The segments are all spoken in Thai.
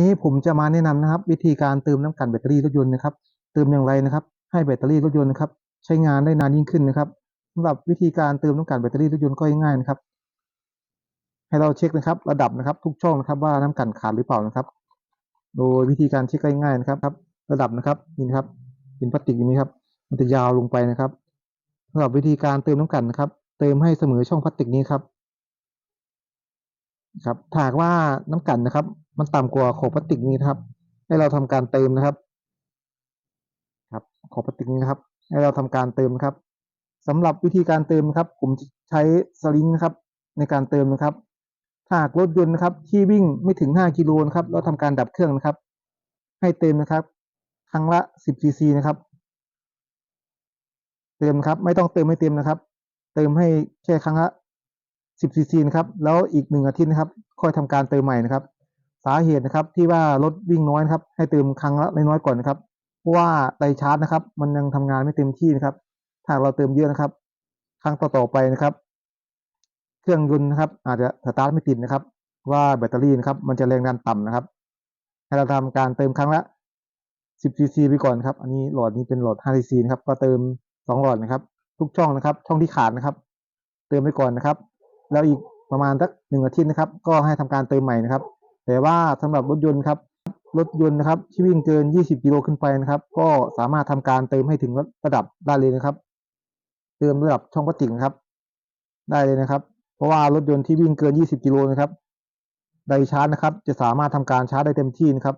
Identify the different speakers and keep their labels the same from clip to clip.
Speaker 1: นี้ผมจะมาแนะนำนะครับ วิธีการเติมน้ำกันแบตเตอรี่รถยนต์นะครับ เติมอย่างไรนะครับ ให้แบตเตอรี่รถยนต์นะครับ ใช้งานได้นานยิ่งขึ้นนะครับสำหรับวิธีการเติมน้ำกันแบตเตอรี่รถยนต์ก็ง่ายๆนะครับ ให้เราเช็คนะครับ ระดับนะครับ ทุกช่องนะครับ ว่าน้ำกันขาดหรือเปล่านะครับ โดยวิธีการเช็คง่ายๆนะครับครับ ระดับนะครับนี่นะครับเป็นพลาสติกอย่างนี้ครับ มันจะยาวลงไปนะครับสำหรับวิธีการเติมน้ำกันนะครับ เติมให้เสมอช่องพลาสติกนี้ครับครับถ้าหากว่าน้ำกันนะครับ มันต่ำกว่าขอบพลาสติกนี้ครับ ให้เราทำการเติมนะครับ ครับ ขอบพลาสติกนี้นะครับ ให้เราทำการเติมนะครับสำหรับวิธีการเติมนะครับ ผมใช้สลิงนะครับ ในการเติมนะครับหากรถยนต์นะครับที่วิ่งไม่ถึง 5 กิโลนะครับแล้วทำการดับเครื่องนะครับ ให้เติมนะครับ ครั้งละ 10 ซีซีนะครับ เติมครับ ไม่ต้องเติมไม่เต็มนะครับ เติมให้แค่ครั้งละ 10 ซีซีนะครับ แล้วอีกหนึ่งอาทิตย์นะครับ ค่อยทำการเติมใหม่นะครับ สาเหตุนะครับที่ว่ารถวิ่งน้อยนะครับ ให้เติมครั้งละน้อยๆก่อนนะครับเพราะว่าไดชาร์จนะครับ มันยังทำงานไม่เต็มที่นะครับ ถ้าเราเติมเยอะนะครับ ครั้งต่อๆไปนะครับ เครื่องยนต์นะครับ อาจจะสตาร์ทไม่ติดนะครับ ว่าแบตเตอรี่นะครับ มันจะแรงดันต่ำนะครับ ให้เราทำการเติมครั้งละ10ซีซีไปก่อนครับ อันนี้หลอดนี้เป็นหลอด5ซีซีนะครับ ก็เติม 2 หลอดนะครับ ทุกช่องนะครับ ช่องที่ขาดนะครับ เติมไปก่อนนะครับ แล้วอีกประมาณสักหนึ่งอาทิตย์นะครับ ก็ให้ทำการเติมใหม่นะครับ แต่ว่าสำหรับรถยนต์ครับรถยนต์นะครับที่วิ่งเกิน 20 กิโลขึ้นไปนะครับ ก็สามารถทำการเติมให้ถึงระดับได้เลยนะครับ เติมระดับช่องพลาสติกครับ ได้เลยนะครับ เพราะว่ารถยนต์ที่วิ่งเกิน 20 กิโลนะครับไดชาร์จนะครับ จะสามารถทำการชาร์จได้เต็มที่นะครับ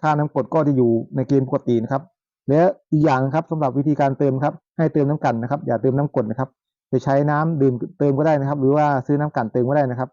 Speaker 1: ค่าน้ำกดก็จะอยู่ในเกณฑ์ปกตินะครับ และอีกอย่างครับสำหรับวิธีการเติมครับ ให้เติมน้ำกันนะครับ อย่าเติมน้ำกดนะครับ จะใช้น้ำดื่มเติมก็ได้นะครับ หรือว่าซื้อน้ำกันเติมก็ได้นะครับ